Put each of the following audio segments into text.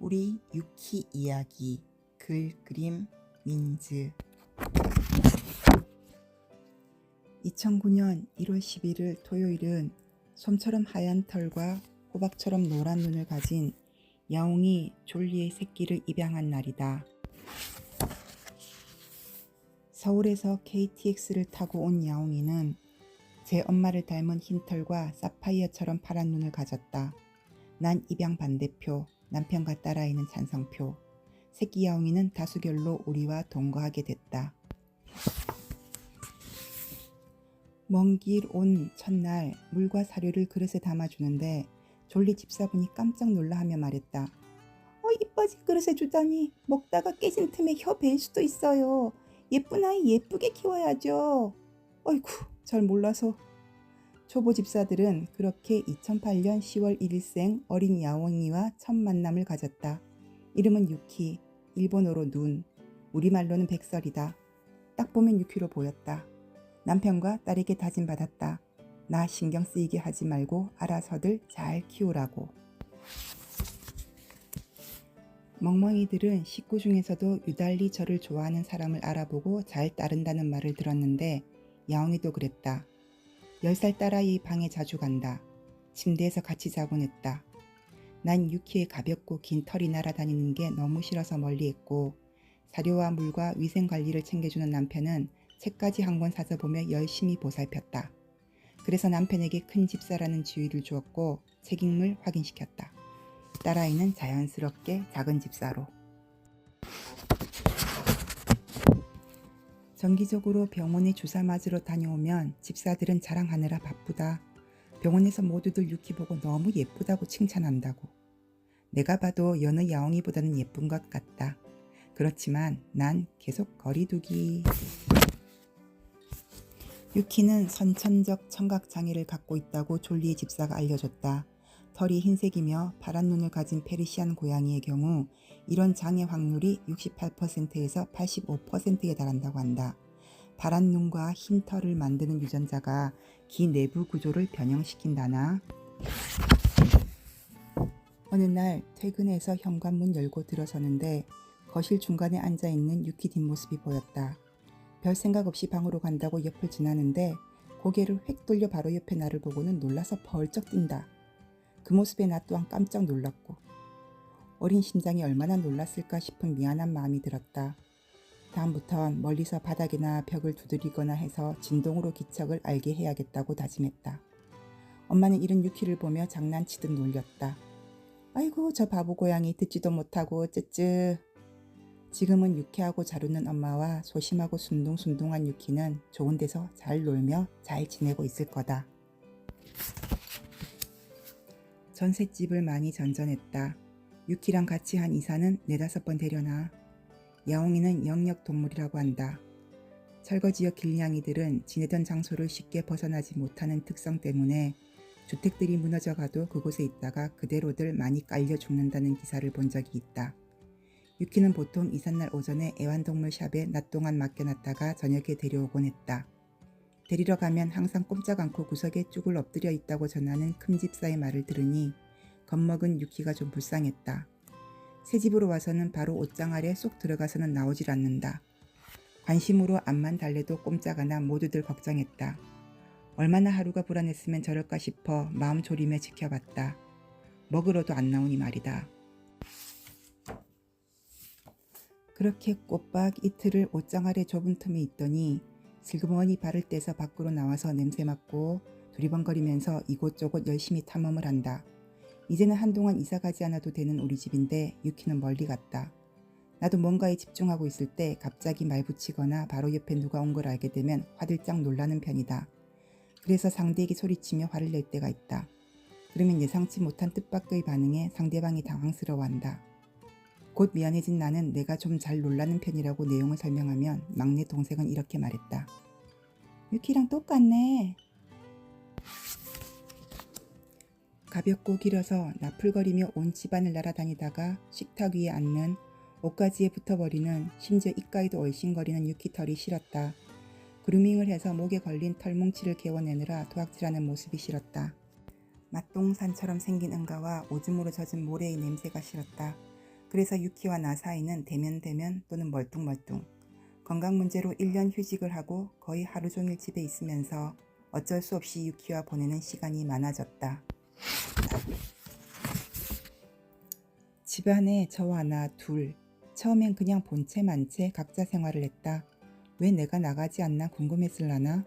우리 유키 이야기 글 그림 민즈 2009년 1월 11일 토요일은 솜처럼 하얀 털과 호박처럼 노란 눈을 가진 야옹이 졸리의 새끼를 입양한 날이다. 서울에서 KTX를 타고 온 야옹이는 제 엄마를 닮은 흰 털과 사파이어처럼 파란 눈을 가졌다. 난 입양 반대표, 남편과 딸아이는 찬성표. 새끼 야옹이는 다수결로 우리와 동거하게 됐다. 먼 길 온 첫날 물과 사료를 그릇에 담아주는데 졸리 집사분이 깜짝 놀라하며 말했다. 어 이뻐진 그릇에 주다니 먹다가 깨진 틈에 혀벨 수도 있어요. 예쁜 아이 예쁘게 키워야죠. 어이구 잘 몰라서 초보 집사들은 그렇게 2008년 10월 1일생 어린 야옹이와 첫 만남을 가졌다. 이름은 유키, 일본어로 눈, 우리말로는 백설이다. 딱 보면 유키로 보였다. 남편과 딸에게 다짐받았다. 나 신경 쓰이게 하지 말고 알아서들 잘 키우라고. 멍멍이들은 식구 중에서도 유달리 저를 좋아하는 사람을 알아보고 잘 따른다는 말을 들었는데 야옹이도 그랬다. 10살 딸아이 방에 자주 간다. 침대에서 같이 자곤 했다. 난 유키의 가볍고 긴 털이 날아다니는 게 너무 싫어서 멀리했고 사료와 물과 위생 관리를 챙겨주는 남편은 책까지 한 권 사서 보며 열심히 보살폈다. 그래서 남편에게 큰 집사라는 지위를 주었고 책임을 확인시켰다. 딸아이는 자연스럽게 작은 집사로. 정기적으로 병원에 주사 맞으러 다녀오면 집사들은 자랑하느라 바쁘다. 병원에서 모두들 유키 보고 너무 예쁘다고 칭찬한다고. 내가 봐도 여느 야옹이보다는 예쁜 것 같다. 그렇지만 난 계속 거리두기. 유키는 선천적 청각 장애를 갖고 있다고 졸리의 집사가 알려줬다. 털이 흰색이며 파란 눈을 가진 페르시안 고양이의 경우 이런 장애 확률이 68%에서 85%에 달한다고 한다. 파란 눈과 흰 털을 만드는 유전자가 귀 내부 구조를 변형시킨다나. 어느 날 퇴근해서 현관문 열고 들어서는데 거실 중간에 앉아 있는 유키 뒷모습이 보였다. 별 생각 없이 방으로 간다고 옆을 지나는데 고개를 획 돌려 바로 옆에 나를 보고는 놀라서 벌쩍 뛴다. 그 모습에 나 또한 깜짝 놀랐고 어린 심장이 얼마나 놀랐을까 싶은 미안한 마음이 들었다. 다음부턴 멀리서 바닥이나 벽을 두드리거나 해서 진동으로 기척을 알게 해야겠다고 다짐했다. 엄마는 이런 유키를 보며 장난치듯 놀렸다. 아이고 저 바보 고양이 듣지도 못하고 쯔쯔. 지금은 유쾌하고 잘 웃는 엄마와 소심하고 순둥순둥한 유키는 좋은 데서 잘 놀며 잘 지내고 있을 거다. 전셋집을 많이 전전했다. 유키랑 같이 한 이사는 네다섯 번 되려나. 야옹이는 영역 동물이라고 한다. 철거 지역 길냥이들은 지내던 장소를 쉽게 벗어나지 못하는 특성 때문에 주택들이 무너져 가도 그곳에 있다가 그대로들 많이 깔려 죽는다는 기사를 본 적이 있다. 유키는 보통 이삿날 오전에 애완동물 샵에 낮 동안 맡겨놨다가 저녁에 데려오곤 했다. 데리러 가면 항상 꼼짝 않고 구석에 쭈글 엎드려 있다고 전하는 큰 집사의 말을 들으니 겁먹은 유키가 좀 불쌍했다. 새 집으로 와서는 바로 옷장 아래 쏙 들어가서는 나오질 않는다. 관심으로 앞만 달래도 꼼짝 않아 모두들 걱정했다. 얼마나 하루가 불안했으면 저럴까 싶어 마음 졸이며 지켜봤다. 먹으러도 안 나오니 말이다. 그렇게 꼬박 이틀을 옷장 아래 좁은 틈에 있더니 슬그머니 발을 떼서 밖으로 나와서 냄새 맡고 두리번거리면서 이곳저곳 열심히 탐험을 한다. 이제는 한동안 이사 가지 않아도 되는 우리 집인데 유키는 멀리 갔다. 나도 뭔가에 집중하고 있을 때 갑자기 말 붙이거나 바로 옆에 누가 온 걸 알게 되면 화들짝 놀라는 편이다. 그래서 상대에게 소리치며 화를 낼 때가 있다. 그러면 예상치 못한 뜻밖의 반응에 상대방이 당황스러워한다. 곧 미안해진 나는 내가 좀 잘 놀라는 편이라고 내용을 설명하면 막내 동생은 이렇게 말했다. 유키랑 똑같네. 가볍고 길어서 나풀거리며 온 집안을 날아다니다가 식탁 위에 앉는 옷가지에 붙어버리는 심지어 입가에도 얼씬거리는 유키 털이 싫었다. 그루밍을 해서 목에 걸린 털뭉치를 개워내느라 도학질하는 모습이 싫었다. 맛동산처럼 생긴 응가와 오줌으로 젖은 모래의 냄새가 싫었다. 그래서 유키와 나 사이는 대면대면 또는 멀뚱멀뚱. 건강 문제로 1년 휴직을 하고 거의 하루 종일 집에 있으면서 어쩔 수 없이 유키와 보내는 시간이 많아졌다. 집안에 저와 나 둘. 처음엔 그냥 본체 만체 각자 생활을 했다. 왜 내가 나가지 않나 궁금했을라나?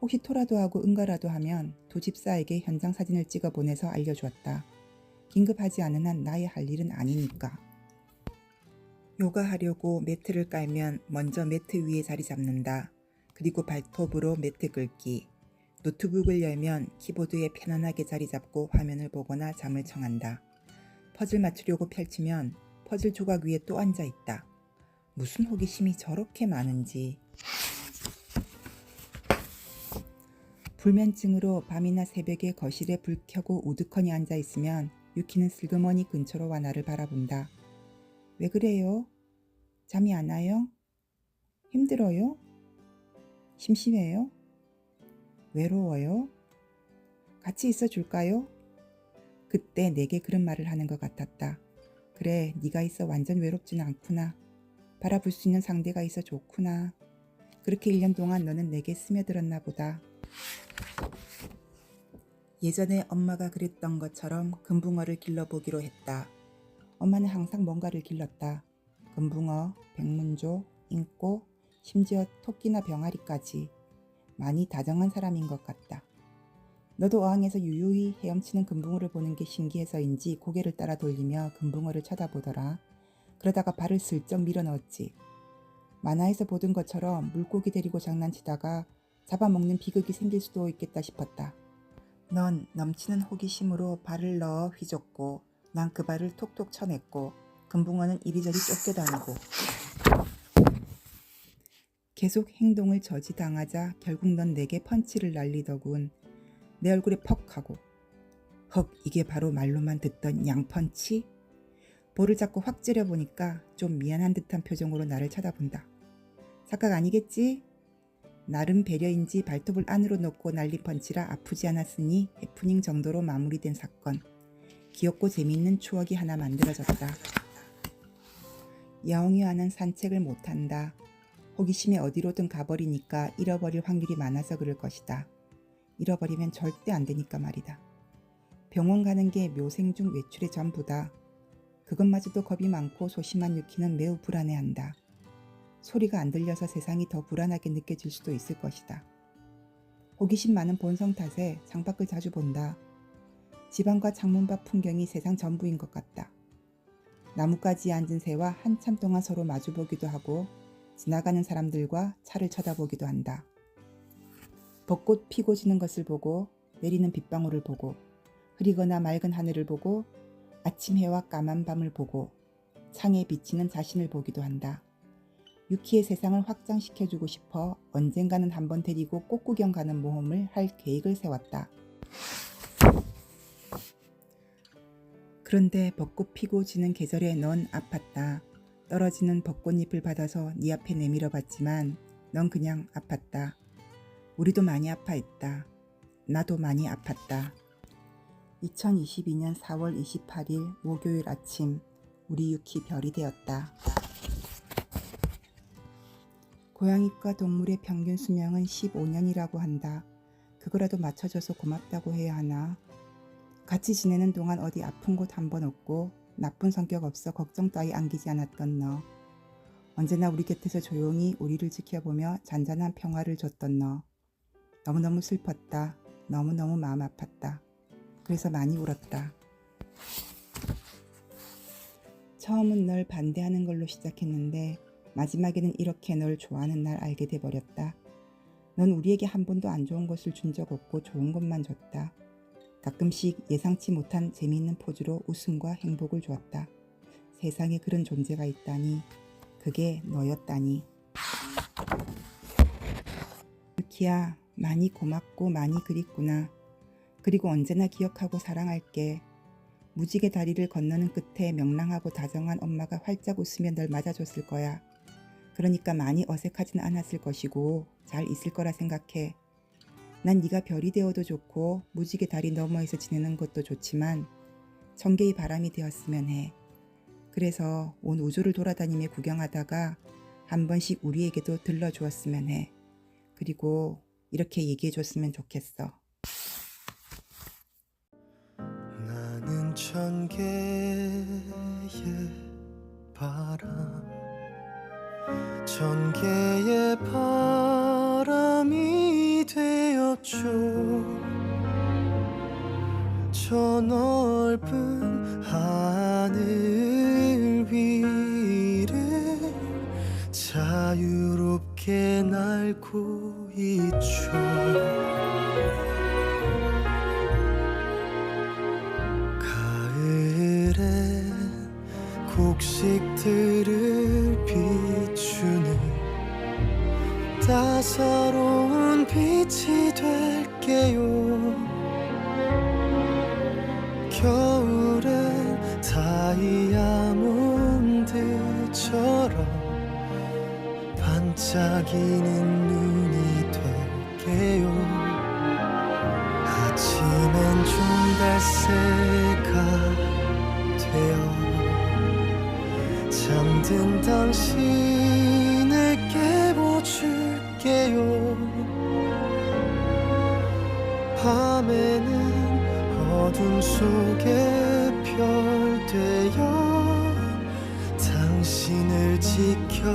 혹시 토라도 하고 응가라도 하면 두 집사에게 현장 사진을 찍어 보내서 알려주었다. 긴급하지 않은 한 나의 할 일은 아니니까. 요가하려고 매트를 깔면 먼저 매트 위에 자리 잡는다. 그리고 발톱으로 매트 긁기. 노트북을 열면 키보드에 편안하게 자리 잡고 화면을 보거나 잠을 청한다. 퍼즐 맞추려고 펼치면 퍼즐 조각 위에 또 앉아 있다. 무슨 호기심이 저렇게 많은지. 불면증으로 밤이나 새벽에 거실에 불 켜고 우두커니 앉아 있으면 유키는 슬그머니 근처로 와 나를 바라본다. 왜 그래요? 잠이 안 와요? 힘들어요? 심심해요? 외로워요? 같이 있어 줄까요? 그때 내게 그런 말을 하는 것 같았다. 그래, 네가 있어 완전 외롭지는 않구나. 바라볼 수 있는 상대가 있어 좋구나. 그렇게 1년 동안 너는 내게 스며들었나 보다. 예전에 엄마가 그랬던 것처럼 금붕어를 길러보기로 했다. 엄마는 항상 뭔가를 길렀다. 금붕어, 백문조, 인꼬, 심지어 토끼나 병아리까지 많이 다정한 사람인 것 같다. 너도 어항에서 유유히 헤엄치는 금붕어를 보는 게 신기해서인지 고개를 따라 돌리며 금붕어를 쳐다보더라. 그러다가 발을 슬쩍 밀어 넣었지. 만화에서 보던 것처럼 물고기 데리고 장난치다가 잡아먹는 비극이 생길 수도 있겠다 싶었다. 넌 넘치는 호기심으로 발을 넣어 휘젓고 난 그 발을 톡톡 쳐냈고 금붕어는 이리저리 쫓겨다니고 계속 행동을 저지당하자 결국 넌 내게 펀치를 날리더군. 내 얼굴에 퍽 하고 헉 이게 바로 말로만 듣던 양펀치? 볼을 잡고 확 찌려보니까 좀 미안한 듯한 표정으로 나를 쳐다본다. 착각 아니겠지? 나름 배려인지 발톱을 안으로 넣고 날린 펀치라 아프지 않았으니 해프닝 정도로 마무리된 사건. 귀엽고 재미있는 추억이 하나 만들어졌다. 야옹이와는 산책을 못한다. 호기심에 어디로든 가버리니까 잃어버릴 확률이 많아서 그럴 것이다. 잃어버리면 절대 안 되니까 말이다. 병원 가는 게 묘생 중 외출의 전부다. 그것마저도 겁이 많고 소심한 유키는 매우 불안해한다. 소리가 안 들려서 세상이 더 불안하게 느껴질 수도 있을 것이다. 호기심 많은 본성 탓에 창밖을 자주 본다. 집안과 창문 밖 풍경이 세상 전부인 것 같다. 나뭇가지에 앉은 새와 한참 동안 서로 마주보기도 하고 지나가는 사람들과 차를 쳐다보기도 한다. 벚꽃 피고 지는 것을 보고 내리는 빗방울을 보고 흐리거나 맑은 하늘을 보고 아침 해와 까만 밤을 보고 창에 비치는 자신을 보기도 한다. 유키의 세상을 확장시켜주고 싶어 언젠가는 한번 데리고 꽃구경 가는 모험을 할 계획을 세웠다. 그런데 벚꽃 피고 지는 계절에 넌 아팠다. 떨어지는 벚꽃잎을 받아서 네 앞에 내밀어 봤지만 넌 그냥 아팠다. 우리도 많이 아파했다. 나도 많이 아팠다. 2022년 4월 28일 목요일 아침 우리 유키 별이 되었다. 고양이과 동물의 평균 수명은 15년이라고 한다. 그거라도 맞춰줘서 고맙다고 해야 하나? 같이 지내는 동안 어디 아픈 곳 한 번 없고 나쁜 성격 없어 걱정 따위 안기지 않았던 너. 언제나 우리 곁에서 조용히 우리를 지켜보며 잔잔한 평화를 줬던 너. 너무너무 슬펐다. 너무너무 마음 아팠다. 그래서 많이 울었다. 처음은 널 반대하는 걸로 시작했는데 마지막에는 이렇게 널 좋아하는 날 알게 돼 버렸다. 넌 우리에게 한 번도 안 좋은 것을 준 적 없고 좋은 것만 줬다. 가끔씩 예상치 못한 재미있는 포즈로 웃음과 행복을 주었다. 세상에 그런 존재가 있다니, 그게 너였다니. 유키야, 많이 고맙고 많이 그립구나. 그리고 언제나 기억하고 사랑할게. 무지개 다리를 건너는 끝에 명랑하고 다정한 엄마가 활짝 웃으며 널 맞아줬을 거야. 그러니까 많이 어색하진 않았을 것이고 잘 있을 거라 생각해. 난 네가 별이 되어도 좋고 무지개 다리 너머에서 지내는 것도 좋지만 청개의 바람이 되었으면 해. 그래서 온 우주를 돌아다니며 구경하다가 한 번씩 우리에게도 들러주었으면 해. 그리고 이렇게 얘기해줬으면 좋겠어. 나는 천 개의 바람 천 개의 바람이 되었죠. 저 넓은 하늘 위를 자유롭게 날고 있죠. 가을엔 곡식들을 따사로운 빛이 될게요. 겨울엔 다이아몬드처럼 반짝이는 눈이 될게요. 아침엔 좀 달새가 되어 잠든 당신 속에 별 되어 당신을 지켜줄게요.